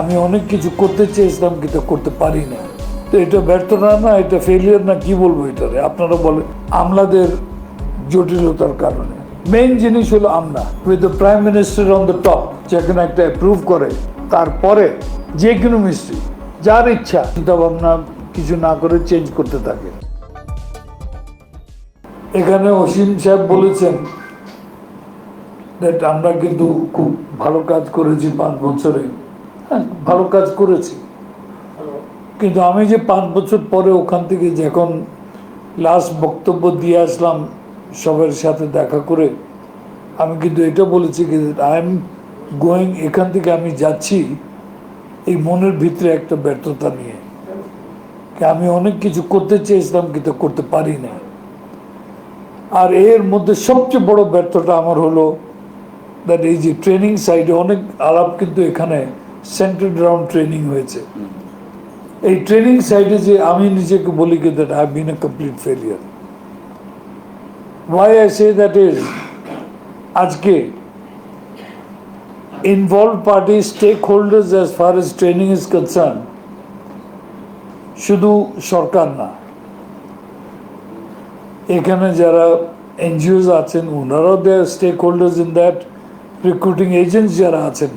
আমি অনেক কিছু করতে চেয়েছিলাম, কিন্তু করতে পারি না তো এটা ব্যর্থ না না, এটা ফেলিয়ার না, কি বলব এটারে? আপনারা বলেন, আমলাদের জটিলতার কারণে। মেইন জিনিস হলো আমলা। With the prime minister on the top যেখানে একটা অ্যাপ্রুভ করে, তারপরে যে কোনো মিস্ত্রি, যার ইচ্ছা চিন্তা ভাবনা কিছু না করে চেঞ্জ করতে থাকে। এখানে অসীম সাহেব বলেছেন আমরা কিন্তু খুব ভালো কাজ করেছি পাঁচ বছরে। ভালো কাজ করেছি। কিন্তু আমি যে পাঁচ বছর পরে ওখান থেকে যখন লাস্ট বক্তব্য দিয়ে আসলাম সবার সাথে দেখা করে আমি কিন্তু এটা বলেছি কি আই এম গোয়িং এখান থেকে আমি যাচ্ছি এই মনের ভিতরে একটা ব্যর্থতা নিয়ে। কি আমি অনেক কিছু করতে চেয়েছিলাম কিন্তু করতে পারি না। আর এর মধ্যে সবচেয়ে বড় ব্যর্থতা আমার হলো দ্যাট এই যে ট্রেনিং সাইডে অনেক আলাপ কিন্তু এখানে সেন্টার রাউন্ড ট্রেনিং হয়েছে। এই ট্রেনিং সাইডে যে আমি নিজেকে বলি কি that I been a complete failure why I say that is আজকে involve party stakeholders as far as training is concern শুধু সরকার না, এখানে যারা এনজিওস আছেন, ওনারাও their stakeholders in that recruiting agents যারা আছেন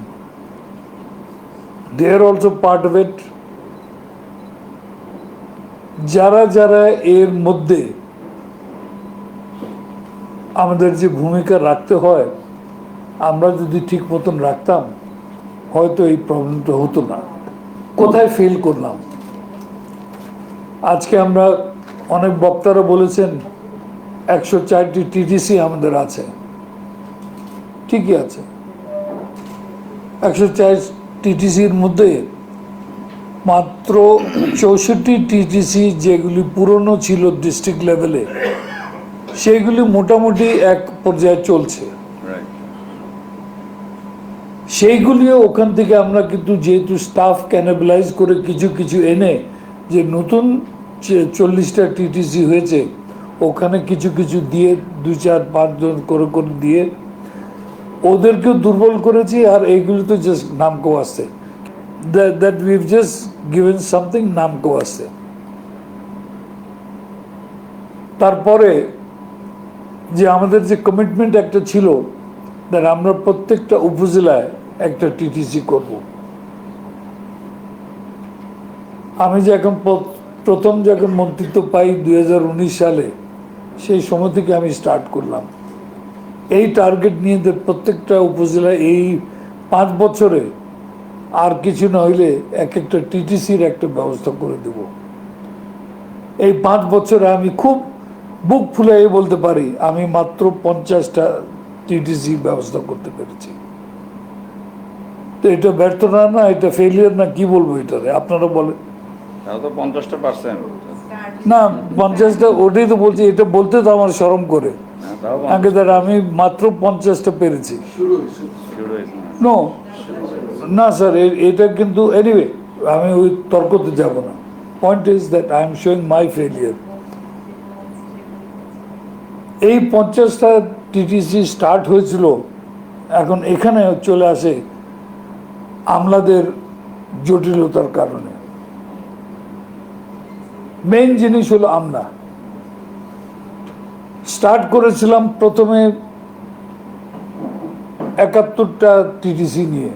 they also part of it যারা যারা এর মধ্যে আমাদের যে ভূমিকা রাখতে হয়, আমরা যদি ঠিক মতন রাখতাম, হয়তো এই প্রবলেমটা হতো না। কোথায় ফেল করলাম? আজকে আমরা অনেক বক্তারা বলেছেন, একশো চারটি টিটিসি আমাদের আছে। ঠিকই আছে। একশো চার টিটিসির মধ্যে মাত্র চৌষট্টি টিটিসি যেগুলি পুরনো ছিল ডিস্ট্রিক্ট লেভেলে সেগুলি মোটামুটি এক পর্যায়ে চলছে। সেইগুলিও ওখান থেকে আমরা কিন্তু যেহেতু স্টাফ ক্যানাবিলাইজ করে কিছু কিছু এনে যে নতুন চল্লিশটা টিটিসি হয়েছে ওখানে কিছু কিছু দিয়ে দু চার পাঁচজন করে করে দিয়ে ওদেরকেও দুর্বল করেছি আর এইগুলি তো জাস্ট নামকো আসছে that we've just given something নামকো আসছে তারপরে যে আমাদের যে কমিটমেন্ট একটা ছিল, that আমরা প্রত্যেকটা উপজেলায় একটা টিটিসি করব। আমি যখন প্রথম যখন মন্ত্রিত্ব পাই দু হাজার উনিশ সালে, সেই সময় থেকে আমি স্টার্ট করলাম। এই টার্গেট নিয়ে প্রত্যেকটা উপজেলায় এই পাঁচ বছরে আর কিছু না হইলে এক একটা টিটিসির একটা ব্যবস্থা করে দেব। এই পাঁচ বছরে আমি খুব বুক ফুলাই বলতে পারি আমি মাত্র পঞ্চাশটা টিটিসি ব্যবস্থা করতে পেরেছি। তো এটা ব্যর্থ না না এটা ফেলিয়ার না কি বলব এটারে? আপনারা বলেন। পঞ্চাশটা পার্সেন্ট না পঞ্চাশটা ওটাই তো বলছি এটা বলতে তো আমার শরম করে। আগে দ্বারা আমি মাত্র পঞ্চাশটা পেরেছি। না স্যার এটা কিন্তু এনিওয়ে আমি ওই তর্কতে যাব না। Point is that I am showing my failure এই পঞ্চাশটা টিটিসি স্টার্ট হয়েছিল, এখন এখানে চলে আসে আমলাদের জটিলতার কারণে। মেইন জিনিস হলো আমলা। স্টার্ট করেছিলাম প্রথমে একাত্তরটা টিটিসি নিয়ে।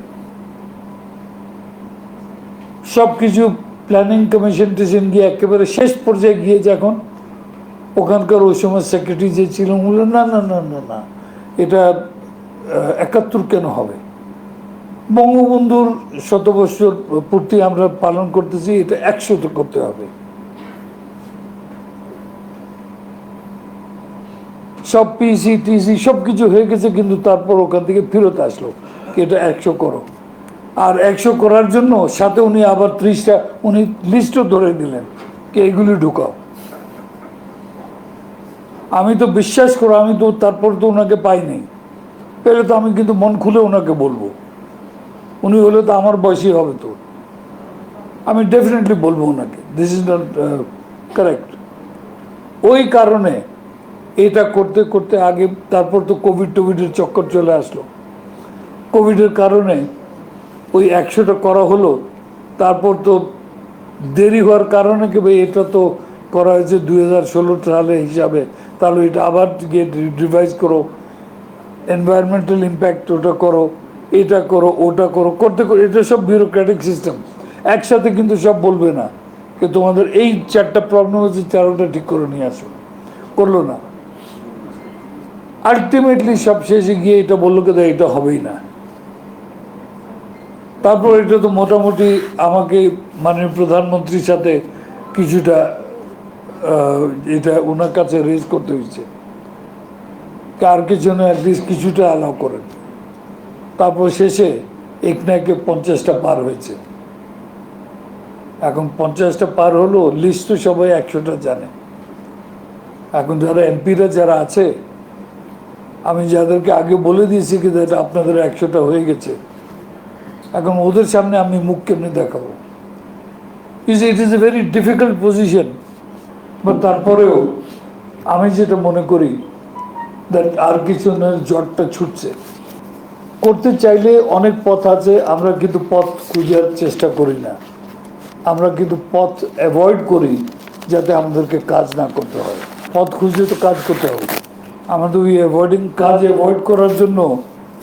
সব কিছু প্ল্যানিং কমিশন টিশন গিয়ে একেবারে শেষ পর্যায়ে গিয়ে যখন ওখানকার ওই সময় সেক্রেটারি যে ছিল বলল না না না না না, এটা একাত্তর কেন হবে? বঙ্গবন্ধুর শতবর্ষর পূর্তি আমরা পালন করতেছি, এটা একশত করতে হবে। সব পিসি টিসি সব কিছু হয়ে গেছে, কিন্তু তারপর ওখান থেকে ফেরত আসলো এটা একশো করো। আর একশো করার জন্য সাথে উনি আবার ত্রিশটা, উনি লিস্টও ধরে দিলেন কি এইগুলি ঢুকাও। আমি তো বিশ্বাস করো, আমি তো তারপর তো ওনাকে পাইনি পেলে তো আমি কিন্তু মন খুলে ওনাকে বলব। উনি হলে তো আমার বয়সী হবে তো। আমি ডেফিনেটলি বলব ওনাকে। দিস ইজ নট কারেক্ট ওই কারণে এটা করতে করতে আগে তারপর তো কোভিড টোভিডের চক্কর চলে আসলো। কোভিডের কারণে ওই একশোটা করা হলো, তারপর তো দেরি হওয়ার কারণে কি ভাই এটা তো করা হয়েছে দুই হাজার ষোলো সালে হিসাবে। তাহলে এটা আবার গিয়ে রিভাইজ করো এনভায়রনমেন্টাল ইম্প্যাক্ট ওটা করো, এটা করো, ওটা করো, করতে করতে এটা সব বিউরোক্রেটিক সিস্টেম একসাথে কিন্তু সব বলবে না যে তোমাদের এই চারটা প্রবলেম হচ্ছে, চারোটা ঠিক করে নিয়ে আসো। করল না। আলটিমেটলি সব শেষে গিয়ে এটা বলল কিন্তু এটা হবেই না। তারপর এটা তো মোটামুটি আমাকে মানে প্রধানমন্ত্রীর সাথে কিছুটা এটা ওনার কাছে রেজ করতে হয়েছে। কার কিছু না অ্যাটলিস্ট কিছুটা অ্যালাউ করেন। তারপর শেষে এক না একে পঞ্চাশটা পার হয়েছে। এখন পঞ্চাশটা পার হলো লিস্ট তো সবাই একশোটা জানে। এখন যারা এমপিরা যারা আছে আমি যাদেরকে আগে বলে দিয়েছি কিন্তু এটা আপনাদের একশোটা হয়ে গেছে, এখন ওদের সামনে আমি মুখ কেমনি দেখাবো? Is it is a very difficult position বা তারপরেও আমি যেটা মনে করি দ্যাট আর কিছু না জ্বরটা ছুটছে। করতে চাইলে অনেক পথ আছে, আমরা কিন্তু পথ খুঁজার চেষ্টা করি না। আমরা কিন্তু পথ অ্যাভয়েড করি যাতে আমাদেরকে কাজ না করতে হয়। পথ খুঁজলে তো কাজ করতে হবে। আমাদের ওই অ্যাভয়েডিং কাজ অ্যাভয়েড করার জন্য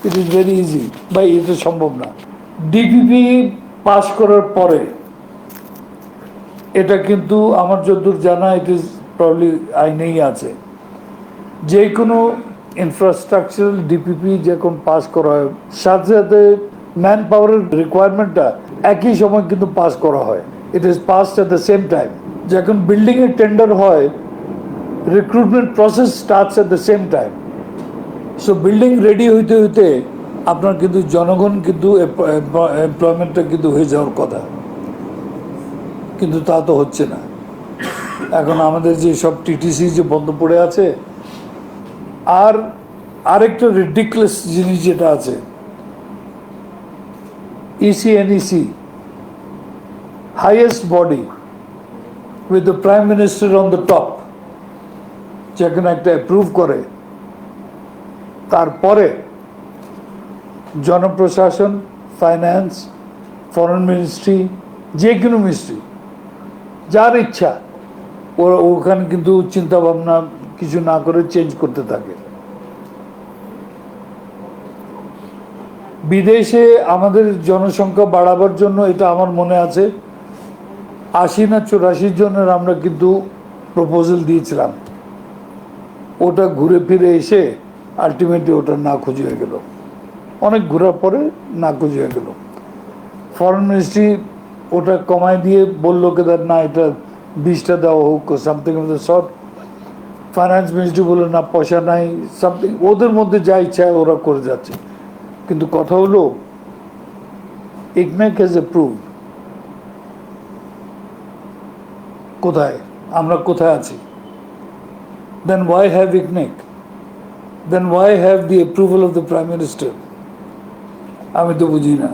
ইট ইজ ভেরি ইজি বা এটা সম্ভব না। ডিপিপি পাস করার পরে, এটা কিন্তু আমার যতদূর জানা ইট ইজ প্রবলি আইনেই আছে। যে কোনো ইনফ্রাস্ট্রাকচারাল ডিপিপি যখন পাস করা হয়, সাথে সাথে ম্যান পাওয়ারের রিকোয়ারমেন্টটা একই সময় কিন্তু পাস করা হয়। It is passed at the same time যখন বিল্ডিংয়ের টেন্ডার হয় recruitment process starts at the same time so building ready হইতে হইতে আপনার কিন্তু জনগণ কিন্তু এমপ্লয়মেন্টটা কিন্তু হয়ে যাওয়ার কথা। কিন্তু তা তো হচ্ছে না। এখন আমাদের যে সব টিটিসি যে বন্ধ পড়ে আছে, আর আরেকটা রিডিকুলাস জিনিস যেটা আছে E ECNEC highest body with the prime minister on the top যেখানে একটা অ্যাপ্রুভ করে, তারপরে জনপ্রশাসন ফাইন্যান্স ফরেন মিনিস্ট্রি যে কোনো মিনিস্ট্রি যার ইচ্ছা ওরা ওখানে কিন্তু চিন্তাভাবনা কিছু না করে চেঞ্জ করতে থাকে। বিদেশে আমাদের জনসংখ্যা বাড়াবার জন্য এটা আমার মনে আছে। আশি না চুরাশি জনের আমরা কিন্তু প্রপোজাল দিয়েছিলাম। ওটা ঘুরে ফিরে এসে আলটিমেটলি ওটা না খুঁজে হয়ে গেল। অনেক ঘোরার পরে না খুঁজে হয়ে গেল। ফরেন মিনিস্ট্রি ওটা কমায় দিয়ে বলল কে না, এটা বিশটা দেওয়া হোক সামথিং শর্ট ফাইন্যান্স মিনিস্ট্রি বলল, না, পয়সা নাই সামথিং ওদের মধ্যে যা ইচ্ছা ওরা করে যাচ্ছে। কিন্তু কথা হলো ইকমেক হ্যাজ এপ্রুভ কোথায়? আমরা কোথায় আছি? দেন why have ইকনেক then why have the approval of the prime minister আমি তো বুঝি না